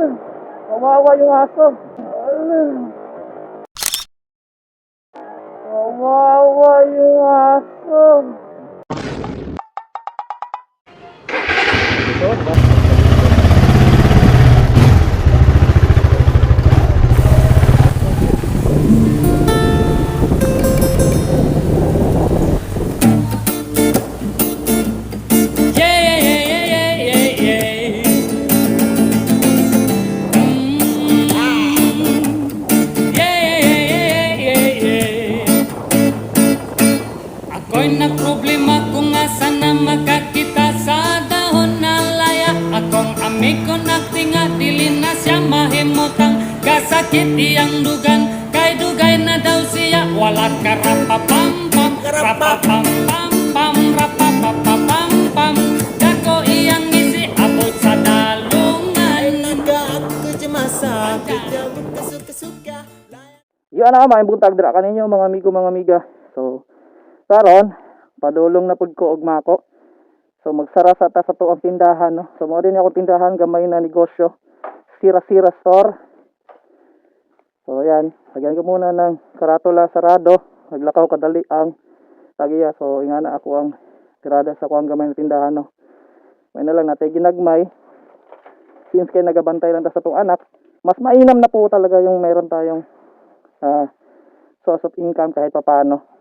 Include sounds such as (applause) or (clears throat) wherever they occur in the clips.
Kawawa yung aso. Kawawa yung aso. Yeah, Ako'y nagproblema kung asa na magkakita sa dahon na laya. Akong amigo nagtinga, dili na siya mahimutang Kasakit iyang dugan, kay dugay na daw siya. Wala ka rapapam pam, rapapam pam pam, rapapapam pam Dako iyang isi, abot sa dalungan. Yan na, may buntag dira kaninyo mga amigo mga amiga. Karon padulong na pud ko og mako. So magsara sa ta sa tuang tindahan no. So mo din ako tindahan gamay na negosyo. Sira-sira store. So yan, lagyan ko muna ng karatula sarado. Naglakaw kadali ang tagiya. So ingana ako ang tirada sa kuang gamay na tindahan no. May na lang natay ginagmay. Since kay nagabantay lang ta sa tong anak, mas mainam na po talaga yung meron tayong ah, source of income kahit papaano.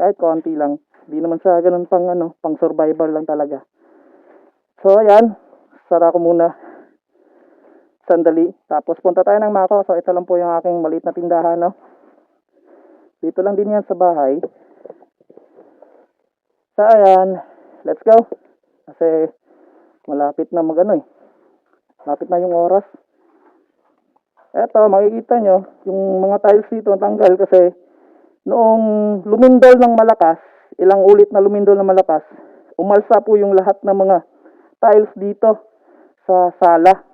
Kahit konti lang. Hindi naman siya ganun pang ano, pang survival lang talaga. So ayan, sara ko muna sandali. Tapos punta tayo ng Mako. So ito lang po yung aking maliit na tindahan, no. Dito lang din yan sa bahay. So ayan, let's go. Kasi malapit na magano eh. Malapit na yung oras. Eto, makikita nyo, yung mga tiles dito tanggal kasi noong lumindol ng malakas, ilang ulit na lumindol ng malakas, umalsa po yung lahat ng mga tiles dito sa sala.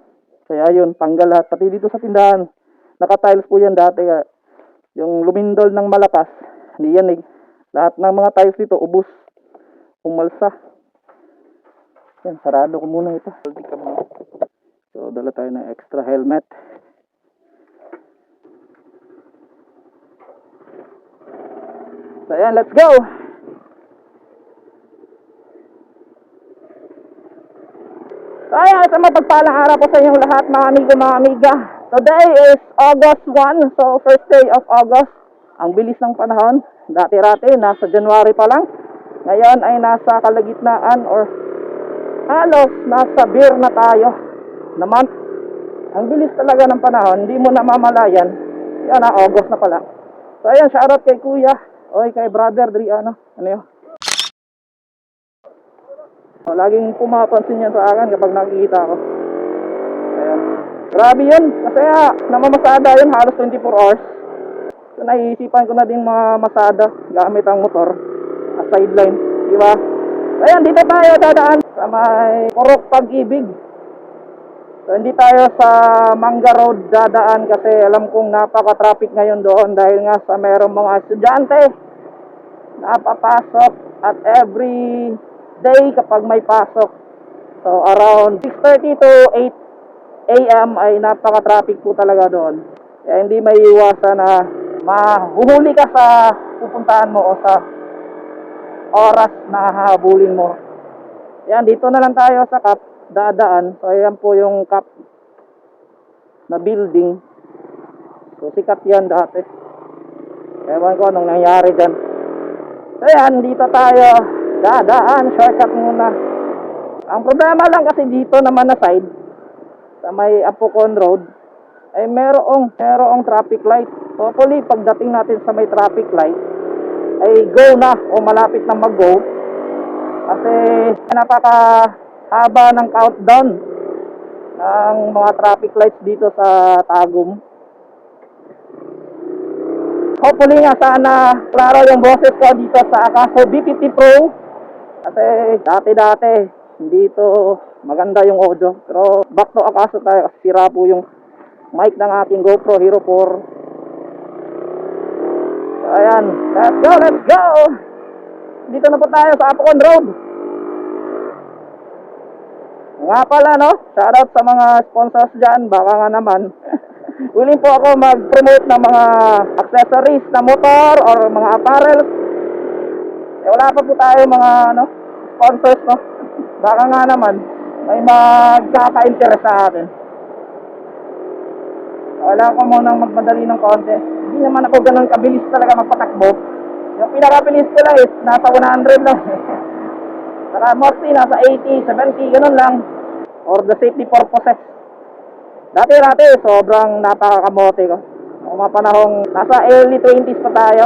Kaya yun, tanggal lahat. Pati dito sa tindahan, naka-tiles po yan dati. Yung lumindol ng malakas, hindi yan eh. Lahat ng mga tiles dito, ubus. Umalsa. Yan, sarado ko muna ito. So, dala tayo ng extra helmet. Ayan, let's go! So, ayan, sa mapagpalang araw po sa inyong lahat, mga amigo, mga amiga. Today is August 1, so first day of August. Ang bilis ng panahon. Dati-rati, nasa January pa lang. Ngayon ay nasa kalagitnaan or halos nasa beer na tayo na month. Ang bilis talaga ng panahon, hindi mo namamalayan. Yan na, August na pala. So ayan, shoutout kay kuya. Oy, kay brother, Dri, ano, ano yun? So, laging pumapansin yan sa akin kapag nakikita ako. Ayan. Grabe yun. Kasi ah, namamasada yun halos 24 hours. So, naiisipan ko na din mga masada gamit ang motor as sideline. Di ba? Ayan, dito tayo dadaan sa may Purok Pag-ibig. So, hindi tayo sa Mangga Road dadaan kasi alam kong napaka-traffic ngayon doon dahil nga sa merong mga estudyante napapasok at every day kapag may pasok. So, around 6.30 to 8 a.m. ay napaka-traffic po talaga doon. Kaya hindi may iwasan na mahuhuli ka sa pupuntahan mo o sa oras na hahabulin mo. Yan, dito na lang tayo sa CAP, dadaan. So, ayan po yung CAP na building. So, sikat yan dati. Ewan ko anong nangyari dyan. So, ayan, dito tayo dadaan. Shortcut muna. Ang problema lang kasi dito naman na side, sa may Apocon Road, ay merong, merong traffic light. Hopefully, pagdating natin sa may traffic light, ay go na o malapit na mag-go. Kasi napakahaba ng countdown ng mga traffic lights dito sa Tagum. Hopefully nga sana klaro yung boses ko dito sa Akaso B50 Pro. Kasi dati-dati hindi ito maganda yung audio. Pero back to Akaso tayo kasi sira po yung mic ng aking GoPro Hero 4. So, ayan. Let's go, let's go! Dito na po tayo sa Apocon Road. Nga pala, no? Shoutout sa mga sponsors dyan. Baka nga naman. (laughs) Willing po ako mag-promote ng mga accessories na motor or mga apparels. Eh, wala pa po tayo mga, ano, sponsors, no? (laughs) Baka nga naman, may magkaka-interest sa atin. Wala ko munang magmadali ng konti. Hindi naman ako ganun kabilis talaga magpatakbo. Yung pinakabilis ko lang is nasa 100 lang. (laughs) Saka mostly nasa 80, 70, ganun lang. Or the safety purposes. Dati-dati, sobrang napakakamote ko. Noong mga panahong nasa early 20s pa tayo.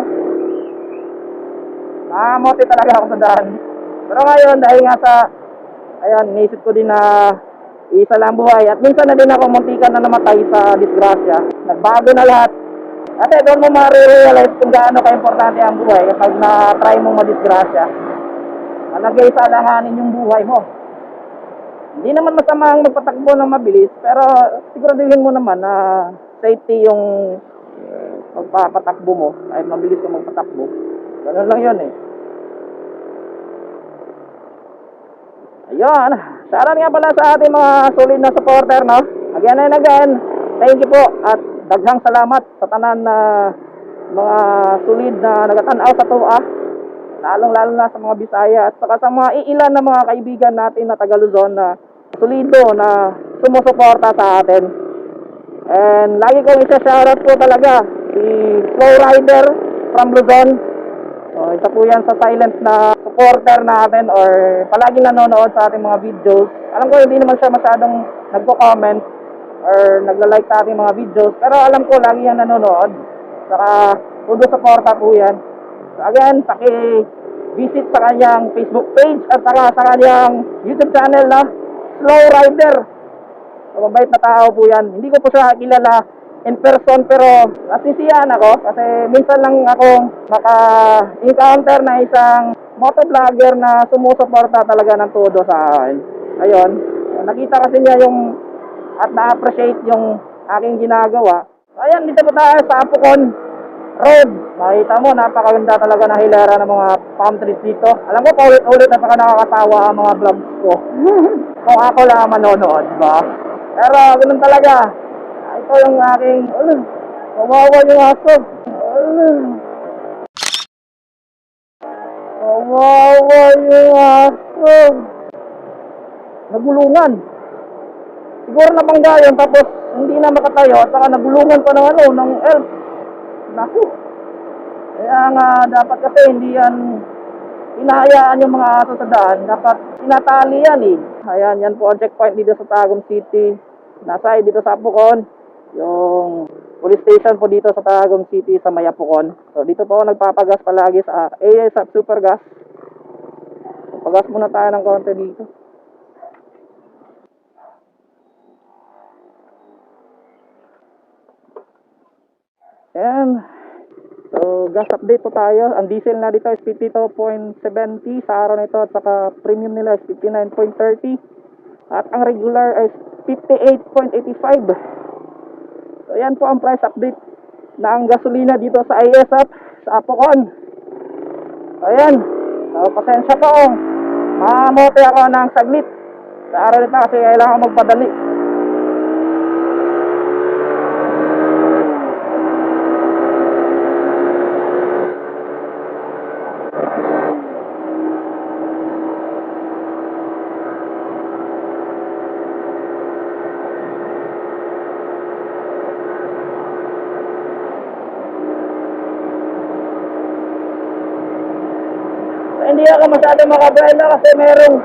Nakamote talaga ako sa daan. Pero ngayon, dahil nga sa, ayan, naisip ko din na isa lang buhay. At minsan na din ako muntikan na namatay sa disgrasya. Nagbago na lahat. Kasi doon mo ma-realize kung gaano ka-importante ang buhay kapag na-try mong madisgrasya. Malagay sa alanganin yung buhay mo. Hindi naman masama ang magpatakbo ng mabilis, pero siguraduhin mo naman na safety yung eh, pagpapatakbo mo, kahit mabilis ka magpatakbo. Ganun lang yun eh. Ayun, shoutout nga pala sa ating mga solid na supporter, no? Again and again, thank you po at daghang salamat sa tanan na mga solid na nagatanaw sa tuwa lalong-lalo na sa mga Bisaya at saka sa mga iilan na mga kaibigan natin na taga Luzon na solido na sumusuporta sa atin. And lagi kong isa-shoutout po talaga si Slow Rider from Luzon. So, isa po yan sa silent na supporter natin or palaging nanonood sa ating mga videos. Alam ko hindi naman siya masyadong nagko-comment or nagla-like sa ating mga videos. Pero alam ko lagi yan nanonood. Saka todo suporta po yan. Again, paki-visit sa kanyang Facebook page at saka sa kanyang YouTube channel na Slow Rider. So, mabait na tao po yan. Hindi ko po siya kilala in person pero nasisiyahan ako kasi minsan lang ako maka-encounter na isang motovlogger na sumusuporta talaga ng todo sa akin. Ayun, nakita kasi niya yung at na-appreciate yung aking ginagawa. Ayan, dito po tayo sa Apocon Road. Makita mo, napakaganda talaga na hilera ng mga palm trees dito. Alam ko, paulit-ulit na saka nakakatawa ang mga vlogs ko. (laughs) Kung ako lang ang manonood, di ba? Pero, ganun talaga. Ito yung aking, ano, kawawa yung aso. Ano, kawawa yung aso. Nagulungan. Siguro nabangga yun, tapos hindi na makatayo, at saka nagulungan pa ng ano, ng elf. Naku. Kaya nga, dapat kasi hindi yan hinahayaan yung mga aso sa daan. Dapat tinatali yan eh. Ayan, yan po ang checkpoint dito sa Tagum City. Nasa dito sa Apocon. Yung police station po dito sa Tagum City sa Mayapocon. So dito po ako nagpapagas palagi sa AS at Supergas. Pagas muna tayo ng konti dito. Ayan. So, gas update po tayo. Ang diesel na dito is 52.70 sa araw na ito at saka premium nila is 59.30 at ang regular is 58.85. So, yan po ang price update na ang gasolina dito sa ISF sa Apocon. Ayan. So, pasensya po. Mamamote ako ng saglit sa araw nito kasi kailangan magpadali. So, hindi ako masyado makabrela kasi merong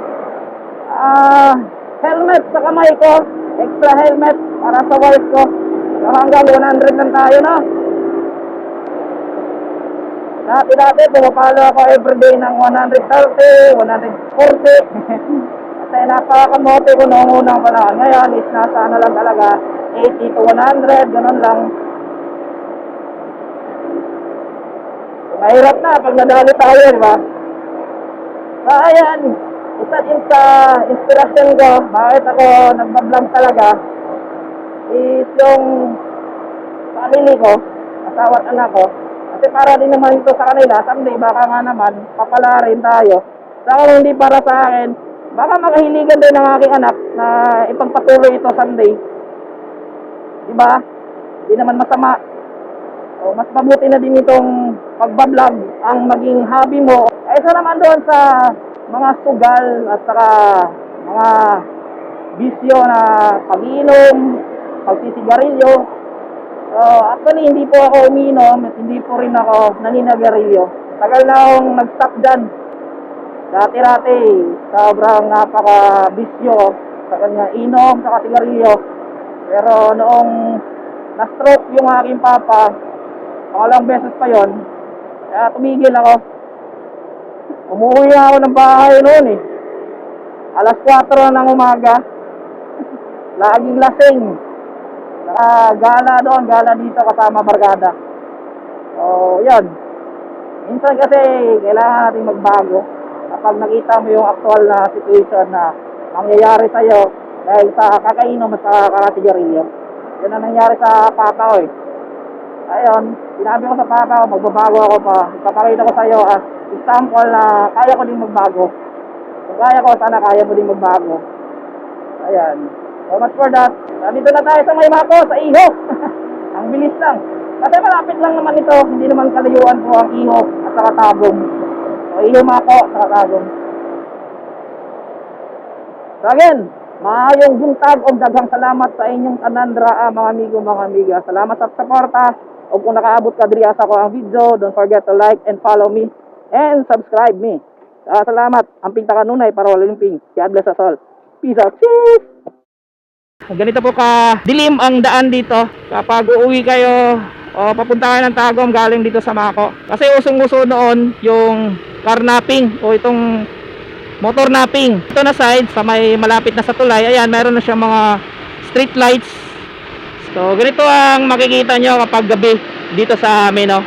ah helmet sa kamay ko. Extra helmet para sa wife ko. So, hanggang 100 lang tayo na. Dati-dati, pumapalo ako everyday ng 130, 140. (laughs) kasi napakamote ko noong unang panahon. Ngayon is nasa ano lang talaga, 80 to 100, ganun lang. Mahirap na pag nadali tayo, di ba? So, ayan. Isa din sa inspirasyon ko, bakit ako nagbablog talaga, is yung family ko, asawa at anak ko. Kasi para din naman ito sa kanila, someday baka nga naman, papala rin tayo. So, kung hindi para sa akin, baka makahiligan din ng aking anak na ipagpatuloy ito Sunday. Di ba? Di naman masama. O, mas mabuti na din itong pagbablog ang maging hobby mo. Ay isa naman doon sa mga sugal at saka mga bisyo na pag-inom, pagsisigarilyo. So, actually, hindi po ako uminom at hindi po rin ako naninigarilyo. Tagal na akong nag-stop dyan. Dati-dati, sobrang napaka-bisyo sa kanya inom, sa sigarilyo. Pero noong na-stroke yung aking papa, pangalawang beses pa yon, kaya tumigil ako. Umuwi ako ng bahay noon eh. Alas 4 ng umaga. (laughs) Laging lasing. Naka gala doon, gala dito kasama barkada. So, yun. Minsan kasi kailangan natin magbago kapag nakita mo yung actual na situation na mangyayari sa'yo dahil sa kakainom at sa kakasigarilyo. Yun ang nangyari sa papa ko eh. Ayun, sinabi ko sa papa ko, magbabago ako pa. Ipapakita ko sa'yo as example na kaya ko din magbago. Kung kaya ko, sana kaya mo din magbago. Ayan. So much for that. Nandito na tayo sa may mako, sa iho. (laughs) ang bilis lang. Kasi malapit lang naman ito. Hindi naman kalayuan po ang iho at saka tagong. So iho mako, saka tagong. So again, maayong buntag o daghang salamat sa inyong kanandra ah, mga amigo, mga amiga. Salamat sa suporta. O kung nakaabot ka diri sa ko ang video, don't forget to like and follow me and subscribe me. Ah, salamat. Ang pinta kanunay para wala yung ping. God bless us all. Peace out. Cheers! Ganito po ka dilim ang daan dito kapag uuwi kayo o papunta kayo ng Tagum galing dito sa Mako. Kasi usong-uso noon yung carnapping o itong motor napping. Ito na side sa may malapit na sa tulay. Ayan, meron na siyang mga street lights. So, ganito ang makikita nyo kapag gabi dito sa amin, no.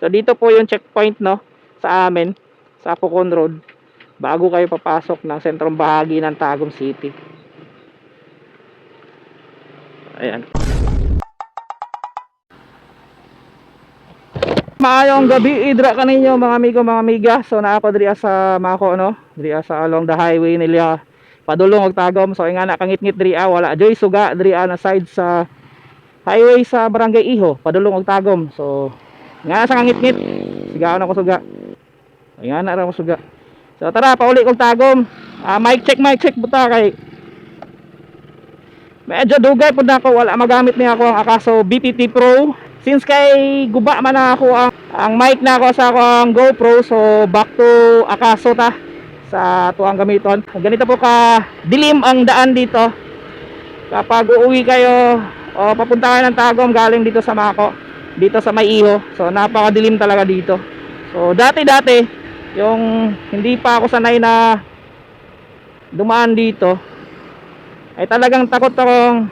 So, dito po yung checkpoint, no, sa amin, sa Pucon Road. Bago kayo papasok ng sentrong bahagi ng Tagum City. Ayan. Maayong gabi, idra kaninyo mga amigo, mga amiga. So naa ko diri sa Mako no, diri sa along the highway nila padulong og tagom. So nga na kangit-ngit diri ah, wala joy suga diri ah, na side sa highway sa Barangay Iho, padulong og tagom. So nga sa kangit-ngit, sigaw na ko suga. Nga na ra suga. So tara, pauli kog tagom. Ah, mic check, mic check buta kay Medyo dugay po na ako, wala magamit niya ako ang Akaso BPT Pro. Since kay guba man na ako ang, ang mic na ako sa akong GoPro, so back to Akaso ta sa tuang gamiton. Ganito po ka dilim ang daan dito. Kapag uuwi kayo o papunta kayo ng Tagum galing dito sa Mako, dito sa Maiho. So napakadilim talaga dito. So dati-dati yung hindi pa ako sanay na dumaan dito ay talagang takot akong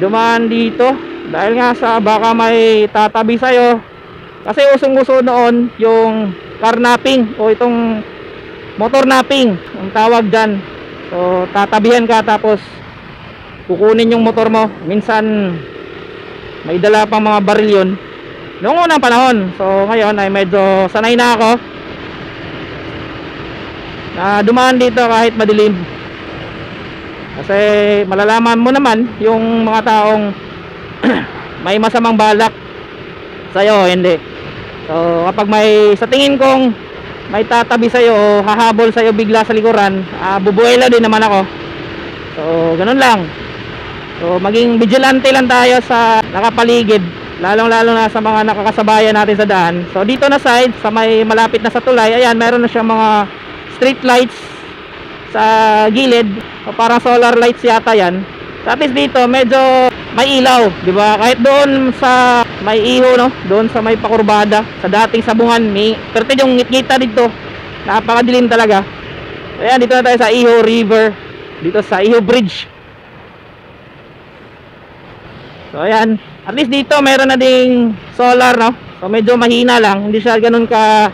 dumaan dito dahil nga sa baka may tatabi sa'yo kasi usong-uso noon yung car napping o itong motor napping ang tawag dyan so tatabihan ka tapos kukunin yung motor mo minsan may dala pang mga baril yun noong unang panahon so ngayon ay medyo sanay na ako na dumaan dito kahit madilim kasi malalaman mo naman yung mga taong (clears throat) may masamang balak sa'yo, hindi. So, kapag may, sa tingin kong may tatabi sa'yo o hahabol sa'yo bigla sa likuran, uh, bubuelo din naman ako. So, ganun lang. So, maging vigilante lang tayo sa nakapaligid, lalong-lalo na sa mga nakakasabayan natin sa daan. So, dito na side, sa may malapit na sa tulay, ayan, meron na siyang mga street lights sa gilid. O parang solar lights yata yan. So at dito medyo may ilaw di ba? Kahit doon sa may iho no? Doon sa may pakurbada sa dating sabungan may pero yung ngit-ngita dito. Napakadilim talaga. Ayan dito na tayo sa iho river dito sa iho bridge so ayan at least dito meron na ding solar no so medyo mahina lang hindi siya ganun ka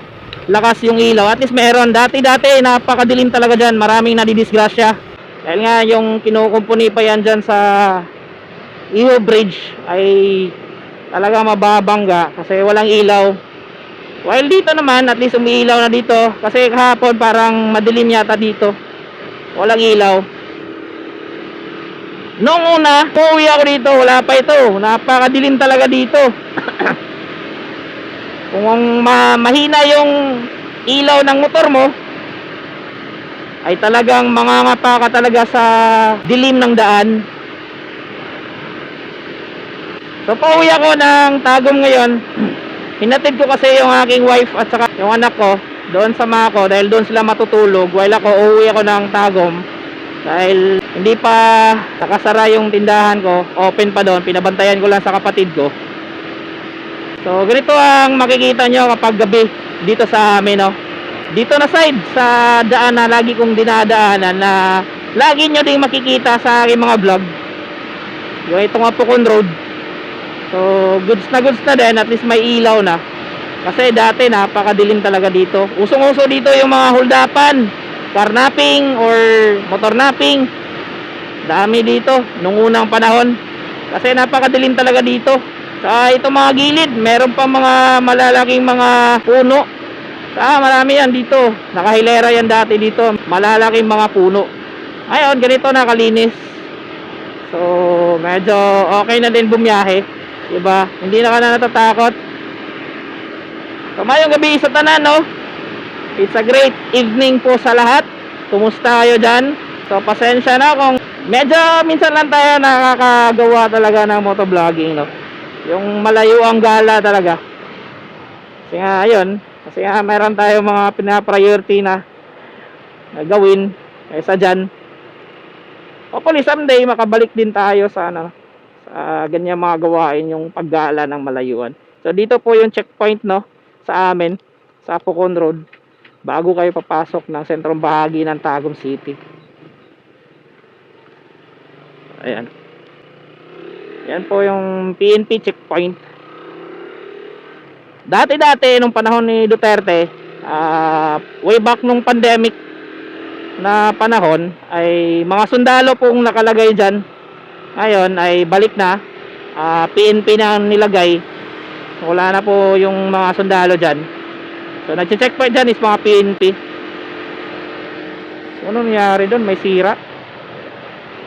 lakas yung ilaw. At least meron. Dati-dati, napakadilim talaga dyan. Maraming nadidisgrasya. Dahil nga, yung kinukumpuni pa yan dyan sa Iho Bridge ay talaga mababangga kasi walang ilaw. While dito naman, at least umiilaw na dito. Kasi kahapon parang madilim yata dito. Walang ilaw. Noong una, pauwi ako dito, wala pa ito. Napakadilim talaga dito. (coughs) Kung ma- mahina yung ilaw ng motor mo, ay talagang mangangapa ka talaga sa dilim ng daan. So pauwi ako ng Tagum ngayon. (coughs) Hinatid ko kasi yung aking wife at saka yung anak ko doon sa Mako dahil doon sila matutulog while ako uuwi ako ng Tagum dahil hindi pa nakasara yung tindahan ko open pa doon pinabantayan ko lang sa kapatid ko. So ganito ang makikita nyo kapag gabi dito sa amin no? Dito na side sa daan na lagi kong dinadaanan na lagi nyo ding makikita sa aking mga vlog. Yung itong Apocon Road. So goods na goods na din at least may ilaw na. Kasi dati napakadilim talaga dito. Usong-uso dito yung mga holdapan carnapping or motor napping. Dami dito nung unang panahon. Kasi napakadilim talaga dito. Sa itong mga gilid meron pa mga malalaking mga puno. Sa marami yan dito. Nakahilera yan dati dito. Malalaking mga puno. Ngayon ganito nakalinis. So medyo okay na din bumiyahe. Diba? Hindi na ka na natatakot. So mayong gabi sa tanan no It's a great evening po sa lahat. Kumusta kayo dyan? So, pasensya na kung medyo minsan lang tayo nakakagawa talaga ng motovlogging, no? Yung malayo ang gala talaga. Kasi nga, ayun. Kasi nga, meron tayong mga pinapriority na, na gawin kaysa dyan. Hopefully, someday, makabalik din tayo sa, ano, sa ganyan mga gawain, yung paggala ng malayuan. So, dito po yung checkpoint, no? Sa amin, sa Apocon Road bago kayo papasok ng sentrong bahagi ng Tagum City. Ayan. Yan po yung PNP checkpoint. Dati-dati, nung panahon ni Duterte, ah, way back nung pandemic na panahon, ay mga sundalo pong nakalagay dyan. Ngayon, ay balik na. Ah, PNP na nilagay. Wala na po yung mga sundalo dyan. So, nag-checkpoint dyan is mga PNP. So, ano nangyari doon? May sira.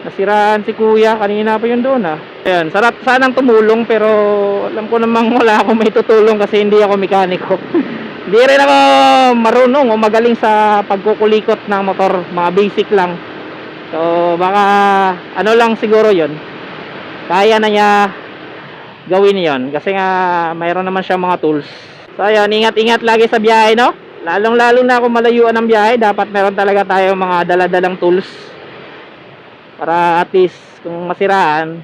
Nasiraan si kuya. Kanina pa yun doon ah. Ayan, sarap sanang tumulong pero alam ko namang (laughs) wala akong may tutulong kasi hindi ako mekaniko. (laughs) hindi rin ako marunong o magaling sa pagkukulikot ng motor. Mga basic lang. So, baka ano lang siguro yon Kaya na niya gawin yon kasi nga mayroon naman siya mga tools. So ayun, ingat-ingat lagi sa biyahe, no? Lalong-lalo na kung malayuan ng biyahe, dapat meron talaga tayong mga daladalang tools. Para at least kung masiraan,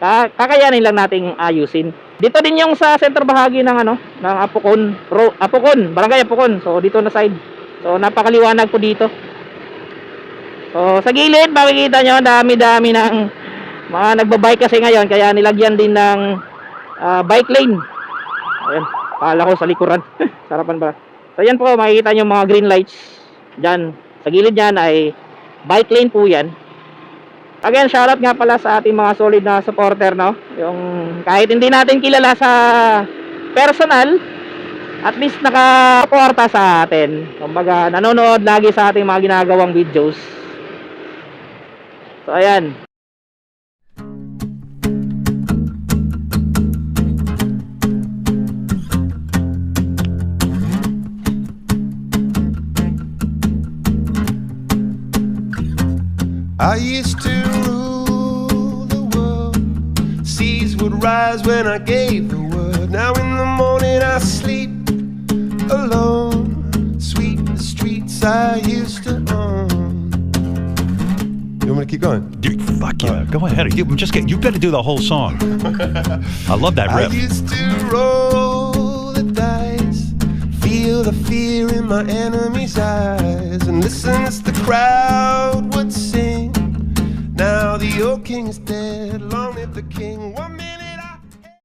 ka- kakayanin lang nating ayusin. Dito din yung sa center bahagi ng ano, ng Apocon, Ro, Apocon, Barangay Apocon. So dito na side. So napakaliwanag po dito. So sa gilid, makikita nyo, dami-dami ng mga nagbabike kasi ngayon, kaya nilagyan din ng ah, bike lane. Ayan. Akala ko sa likuran. (laughs) Sarapan pala. So yan po, makikita nyo mga green lights. Diyan. Sa gilid niyan ay bike lane po yan. Again, shoutout nga pala sa ating mga solid na supporter, no? Yung kahit hindi natin kilala sa personal, at least nakaporta sa atin. Kumbaga, nanonood lagi sa ating mga ginagawang videos. So, ayan. I used to rule the world. Seas would rise when I gave the word. Now in the morning I sleep alone. Sweep the streets I used to own. You want me to keep going? Dude, fuck yeah. Go ahead. You just get. You better do the whole song. (laughs) I love that riff. I used to roll the dice, feel the fear in my enemy's eyes, and listen as the crowd would. Now the old king is dead, long live the king.